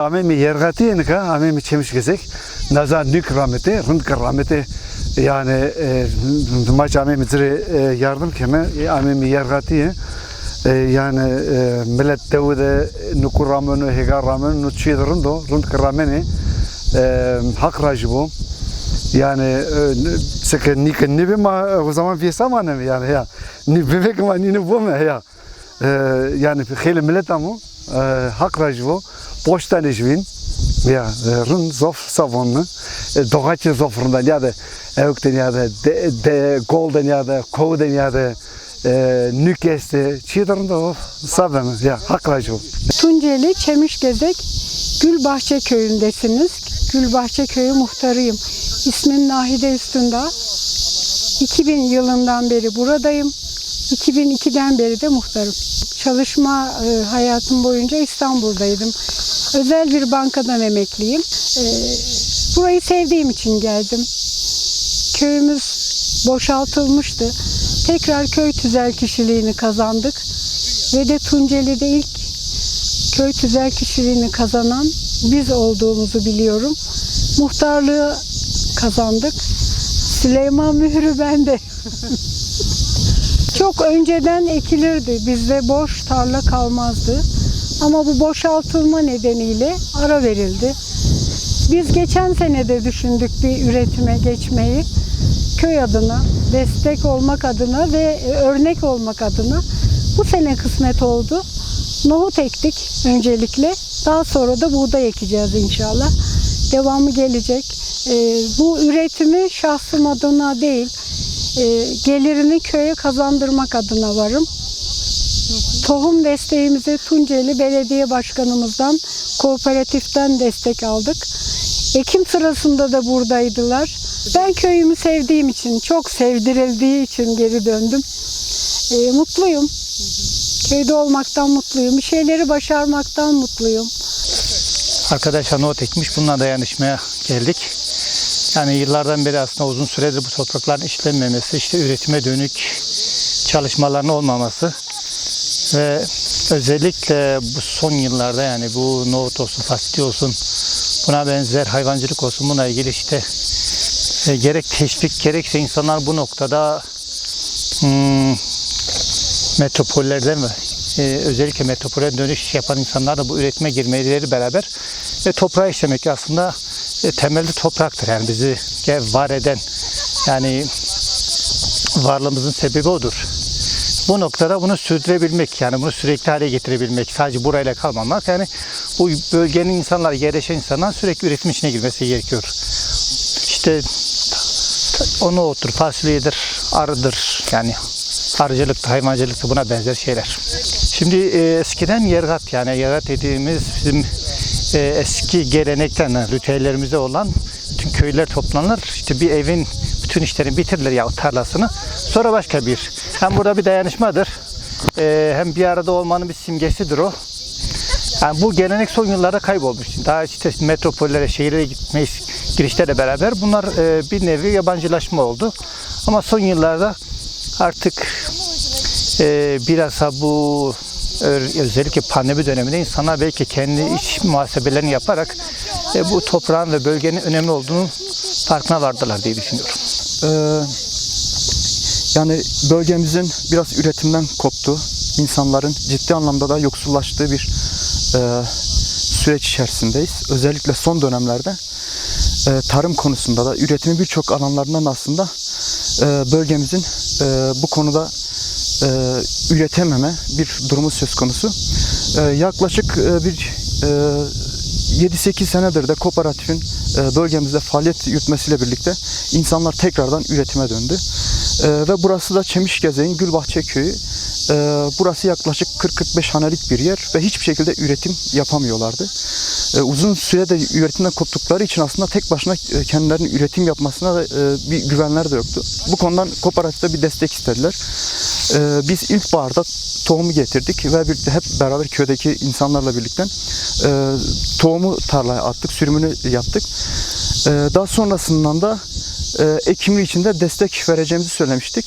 Ame mi yergati nika, ame mi çemiş gezek. Naza nük rahmeti, kır rahmeti. Yani e, maç ame mi zire e, yardım keme, e, ame mi yergati. Yani millet devde nukur ramenu, hegar ramenu, nutçiye de rındo, rınd kır rameni. Hak rajı bu. Yani e, sıkı nik nibi ma o zaman fiyesa ma ne yani ya. Ni bebek ma ni bu mu ya. Yani hele millet ama e, hak rajı Poştan işvin. Ja, run zof savonne. Dogatje zofrundan ya da evkten ya da de, de golden ya da koden ya da e, nükeste çiğdarında o savunma ya hakracı. Tunceli Çemişgezek Gülbahçe köyündesiniz. Gülbahçe köyü muhtarıyım. İsmim Nahide Üstündağ. 2000 yılından beri buradayım. 2002'den beri de muhtarım. Çalışma e, hayatım boyunca İstanbul'daydım. Özel bir bankadan emekliyim. E, burayı sevdiğim için geldim. Köyümüz boşaltılmıştı. Tekrar köy tüzel kişiliğini kazandık. Ve de Tunceli'de ilk köy tüzel kişiliğini kazanan biz olduğumuzu biliyorum. Muhtarlığı kazandık. Süleyman Mührü bende. Çok önceden ekilirdi. Bizde boş tarla kalmazdı. Ama bu boşaltılma nedeniyle ara verildi. Biz geçen sene de düşündük bir üretime geçmeyi. Köy adına, destek olmak adına ve örnek olmak adına. Bu sene kısmet oldu. Nohut ektik öncelikle. Daha sonra da buğday ekeceğiz inşallah. Devamı gelecek. Ee, bu üretimi şahsım adına değil, e, gelirini köye kazandırmak adına varım. Tohum desteğimizi Tunceli Belediye Başkanımızdan, kooperatiften destek aldık. Ekim sırasında da buradaydılar. Ben köyümü sevdiğim için, çok sevdirildiği için geri döndüm. Ee, mutluyum. Köyde olmaktan mutluyum. Bir şeyleri başarmaktan mutluyum. Arkadaşlar not ekmiş. Bununla dayanışmaya geldik. Yani yıllardan beri aslında uzun süredir bu toprakların işlenmemesi, işte üretime dönük çalışmaların olmaması ve özellikle bu son yıllarda yani bu nohut olsun, fasulye olsun, buna benzer hayvancılık olsun buna ilgili işte e, gerek teşvik gerekse insanlar bu noktada hmm, metropollerden ve e, özellikle metropole dönüş yapan insanlar da bu üretime girmeleri beraber ve toprağı işlemek aslında e, temelde topraktır. Yani bizi var eden yani varlığımızın sebebi odur. Bu noktada bunu sürdürebilmek yani bunu sürekli hale getirebilmek sadece burayla kalmamak yani bu bölgenin insanlar yerleşen insanlar sürekli üretim içine girmesi gerekiyor. İşte onu otur fasulyedir, arıdır yani arıcılıkta, hayvancılıkta buna benzer şeyler. Şimdi e, eskiden yergat yani yergat dediğimiz bizim e, eski gelenekten, ritüellerimizde olan bütün köyler toplanır. İşte bir evin bütün işlerini bitirirler ya tarlasını. Sonra başka bir. Hem burada bir dayanışmadır. e, hem bir arada olmanın bir simgesidir o. Yani bu gelenek son yıllarda kaybolmuş. Daha işte metropollere, şehirlere gitme girişlerle beraber bunlar e, bir nevi yabancılaşma oldu. Ama son yıllarda artık e, bilhassa bu ö- özellikle pandemi döneminde insanlar belki kendi iç muhasebelerini yaparak e, bu toprağın ve bölgenin önemli olduğunu farkına vardılar diye düşünüyorum. Ee, yani bölgemizin biraz üretimden koptu. İnsanların ciddi anlamda da yoksullaştığı bir e, süreç içerisindeyiz. Özellikle son dönemlerde e, tarım konusunda da üretimin birçok alanlarından aslında e, bölgemizin e, bu konuda e, üretememe bir durumu söz konusu. E, yaklaşık e, bir e, 7-8 senedir de kooperatifin bölgemizde faaliyet yürütmesiyle birlikte insanlar tekrardan üretime döndü. E, ve burası da Çemişgeze'nin Gülbahçe Köyü. E, burası yaklaşık 40-45 hanelik bir yer ve hiçbir şekilde üretim yapamıyorlardı. E, uzun sürede üretimden koptukları için aslında tek başına e, kendilerinin üretim yapmasına da e, bir güvenler de yoktu. Bu konudan kooperatifte bir destek istediler. E, biz ilkbaharda tohumu getirdik ve birlikte hep beraber köydeki insanlarla birlikte e, tohumu tarlaya attık, sürümünü yaptık. Daha sonrasından da ekimi için de destek vereceğimizi söylemiştik.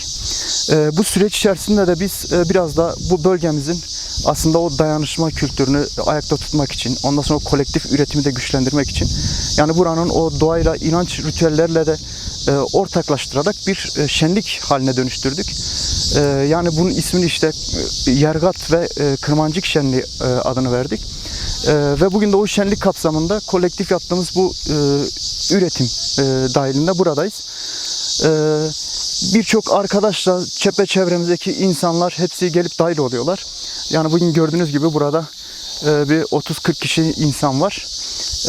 E, bu süreç içerisinde de biz e, biraz da bu bölgemizin aslında o dayanışma kültürünü ayakta tutmak için, ondan sonra o kolektif üretimi de güçlendirmek için yani buranın o doğayla, inanç ritüellerle de e, ortaklaştırarak bir e, şenlik haline dönüştürdük. E, yani bunun ismini işte e, Yergat ve Kırmancık Şenliği adını verdik. Ve bugün de o şenlik kapsamında kolektif yaptığımız bu üretim e, dahilinde buradayız. E, Birçok arkadaşla çevremizdeki insanlar hepsi gelip dahil oluyorlar. Yani bugün gördüğünüz gibi burada e, bir 30-40 kişi insan var.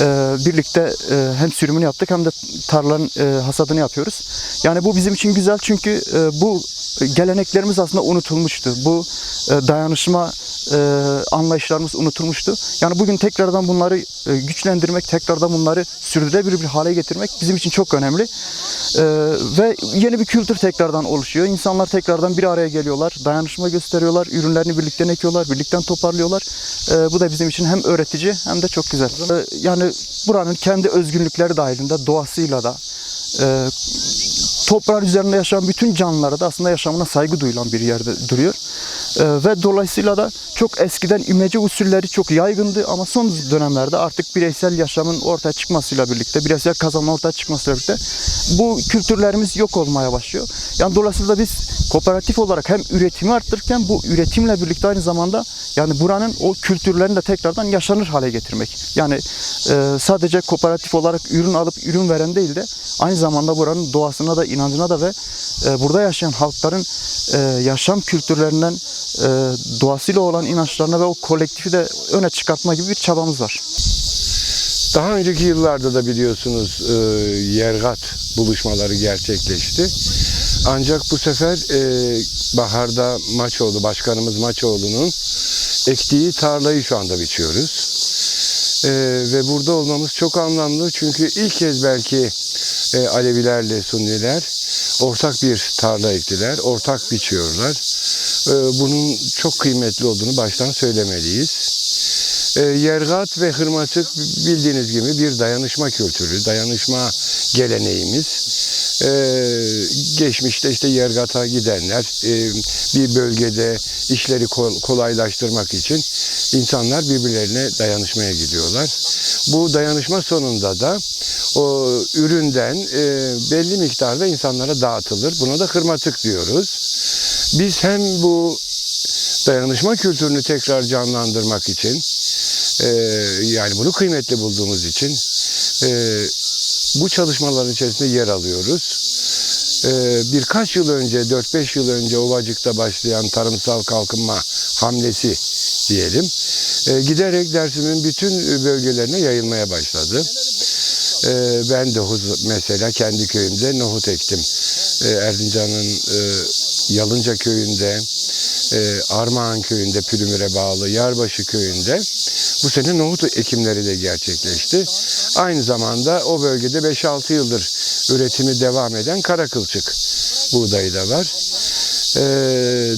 E, birlikte e, hem sürümünü yaptık hem de tarlanın e, hasadını yapıyoruz. Yani bu bizim için güzel çünkü e, bu geleneklerimiz aslında unutulmuştu. Bu e, dayanışma e, anlayışlarımız unutulmuştu. Yani bugün tekrardan bunları e, güçlendirmek, tekrardan bunları sürdürülebilir bir hale getirmek bizim için çok önemli. E, ve yeni bir kültür tekrardan oluşuyor. İnsanlar tekrardan bir araya geliyorlar, dayanışma gösteriyorlar, ürünlerini birlikte ekiyorlar, birlikte toparlıyorlar. E, bu da bizim için hem öğretici hem de çok güzel. E, yani buranın kendi özgünlükleri dahilinde doğasıyla da e, toprağın üzerinde yaşayan bütün canlılara da aslında yaşamına saygı duyulan bir yerde duruyor. Ee, ve dolayısıyla da çok eskiden imece usulleri çok yaygındı ama son dönemlerde artık bireysel yaşamın ortaya çıkmasıyla birlikte, bireysel kazanma ortaya çıkmasıyla birlikte bu kültürlerimiz yok olmaya başlıyor. Yani dolayısıyla biz kooperatif olarak hem üretimi arttırırken bu üretimle birlikte aynı zamanda yani buranın o kültürlerini de tekrardan yaşanır hale getirmek. Yani e, sadece kooperatif olarak ürün alıp ürün veren değil de aynı zamanda buranın doğasına da inancına da ve e, burada yaşayan halkların e, yaşam kültürlerinden e, doğasıyla olan inançlarına ve o kolektifi de öne çıkartma gibi bir çabamız var. Daha önceki yıllarda da biliyorsunuz e, yergat buluşmaları gerçekleşti. Ancak bu sefer e, baharda Maçoğlu, Başkanımız Maçoğlu'nun ektiği tarlayı şu anda biçiyoruz. E, ve burada olmamız çok anlamlı çünkü ilk kez belki e, Alevilerle Sunniler ortak bir tarla ektiler, ortak biçiyorlar. E, bunun çok kıymetli olduğunu baştan söylemeliyiz. E, Yergat ve Hırmatık bildiğiniz gibi bir dayanışma kültürü, dayanışma geleneğimiz. E, geçmişte işte Yergat'a gidenler e, bir bölgede işleri kol- kolaylaştırmak için insanlar birbirlerine dayanışmaya gidiyorlar. Bu dayanışma sonunda da o üründen e, belli miktarda insanlara dağıtılır. Buna da hırmatık diyoruz. Biz hem bu dayanışma kültürünü tekrar canlandırmak için e, yani bunu kıymetli bulduğumuz için e, bu çalışmaların içerisinde yer alıyoruz. E, birkaç yıl önce, 4-5 yıl önce Ovacık'ta başlayan tarımsal kalkınma hamlesi diyelim, e, giderek Dersim'in bütün bölgelerine yayılmaya başladı. E, ben de mesela kendi köyümde nohut ektim. E, Erzincan'ın e, Yalınca köyünde, e, Armağan köyünde, Pülümür'e bağlı Yarbaşı köyünde bu sene nohut ekimleri de gerçekleşti. Aynı zamanda o bölgede 5-6 yıldır üretimi devam eden kara kılçık buğdayı da var. E,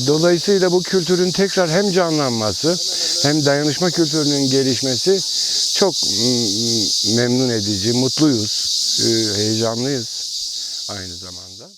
dolayısıyla bu kültürün tekrar hem canlanması hem dayanışma kültürünün gelişmesi çok memnun edici, mutluyuz, e, heyecanlıyız aynı zamanda.